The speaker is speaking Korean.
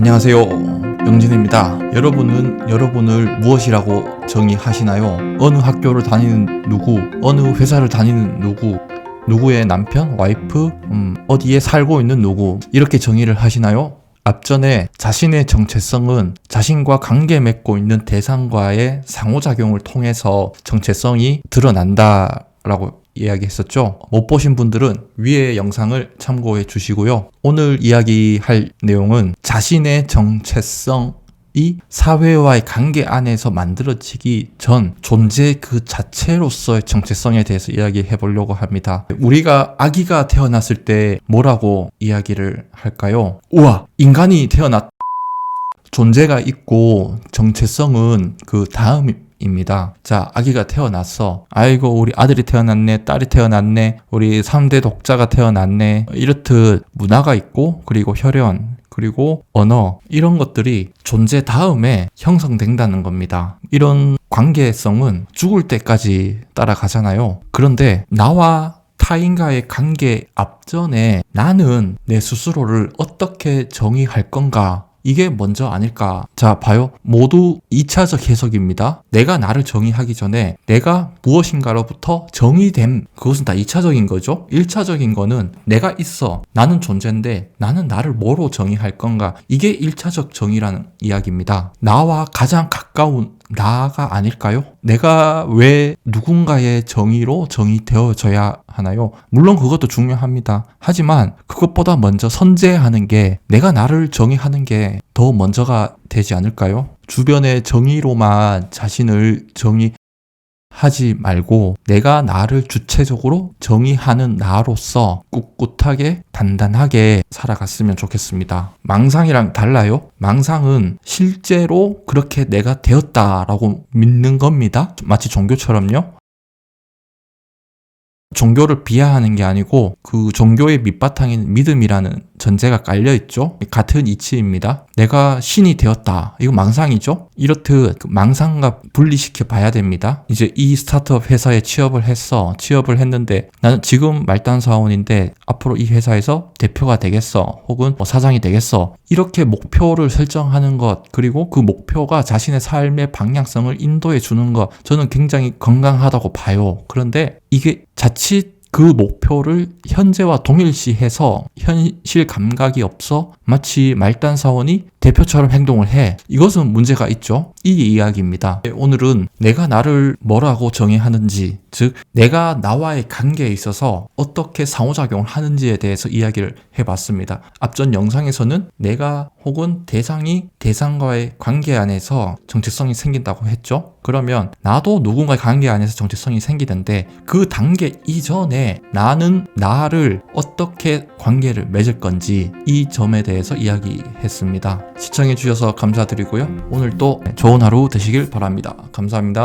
안녕하세요. 영진입니다. 여러분은 여러분을 무엇이라고 정의하시나요? 어느 학교를 다니는 누구, 어느 회사를 다니는 누구, 누구의 남편, 와이프, 음, 어디에 살고 있는 누구, 이렇게 정의를 하시나요? 앞전에 자신의 정체성은 자신과 관계 맺고 있는 대상과의 상호작용을 통해서 정체성이 드러난다 라고 이야기했었죠. 못 보신 분들은 위의 영상을 참고해 주시고요. 오늘 이야기할 내용은 자신의 정체성 이 사회와의 관계 안에서 만들어지기 전 존재 그 자체로서의 정체성에 대해서 이야기해 보려고 합니다. 우리가 아기가 태어났을 때 뭐라고 이야기를 할까요? 우와, 인간이 태어났 존재가 있고 정체성은 그 다음 입니다. 자, 아기가 태어났어. 아이고, 우리 아들이 태어났네, 딸이 태어났네, 우리 3대 독자가 태어났네. 이렇듯 문화가 있고, 그리고 혈연, 그리고 언어, 이런 것들이 존재 다음에 형성된다는 겁니다. 이런 관계성은 죽을 때까지 따라가잖아요. 그런데 나와 타인과의 관계 앞전에 나는 내 스스로를 어떻게 정의할 건가 이게 먼저 아닐까? 자, 봐요. 모두 2차적 해석입니다. 내가 나를 정의하기 전에 내가 무엇인가로부터 정의됨. 그것은 다 2차적인 거죠. 1차적인 거는 내가 있어. 나는 존재인데 나는 나를 뭐로 정의할 건가? 이게 1차적 정의라는 이야기입니다. 나와 가장 가까운 나가 아닐까요? 내가 왜 누군가의 정의로 정의되어져야 하나요? 물론 그것도 중요합니다. 하지만 그것보다 먼저 선제하는 게 내가 나를 정의하는 게 더 먼저가 되지 않을까요? 주변의 정의로만 자신을 정의 하지 말고 내가 나를 주체적으로 정의하는 나로서 꿋꿋하게 단단하게 살아갔으면 좋겠습니다. 망상이랑 달라요. 망상은 실제로 그렇게 내가 되었다라고 믿는 겁니다. 마치 종교처럼요. 종교를 비하하는 게 아니고 그 종교의 밑바탕에는 믿음이라는 전제가 깔려 있죠. 같은 이치입니다. 내가 신이 되었다. 이거 망상이죠. 이렇듯 그 망상과 분리시켜 봐야 됩니다. 이제 이 스타트업 회사에 취업을 했어. 취업을 했는데 나는 지금 말단 사원인데 앞으로 이 회사에서 대표가 되겠어. 혹은 뭐 사장이 되겠어. 이렇게 목표를 설정하는 것 그리고 그 목표가 자신의 삶의 방향성을 인도해 주는 것 저는 굉장히 건강하다고 봐요. 그런데 이게 자칫 그 목표를 현재와 동일시해서 현실 감각이 없어 마치 말단 사원이 대표처럼 행동을 해. 이것은 문제가 있죠. 이 이야기입니다. 오늘은 내가 나를 뭐라고 정의하는지, 즉, 내가 나와의 관계에 있어서 어떻게 상호작용을 하는지에 대해서 이야기를 해봤습니다. 앞전 영상에서는 내가 혹은 대상이 대상과의 관계 안에서 정체성이 생긴다고 했죠. 그러면 나도 누군가의 관계 안에서 정체성이 생기는데 그 단계 이전에 나는 나를 어떻게 관계를 맺을 건지 이 점에 대해서 이야기했습니다. 시청해주셔서 감사드리고요. 오늘도 좋은 하루 되시길 바랍니다. 감사합니다.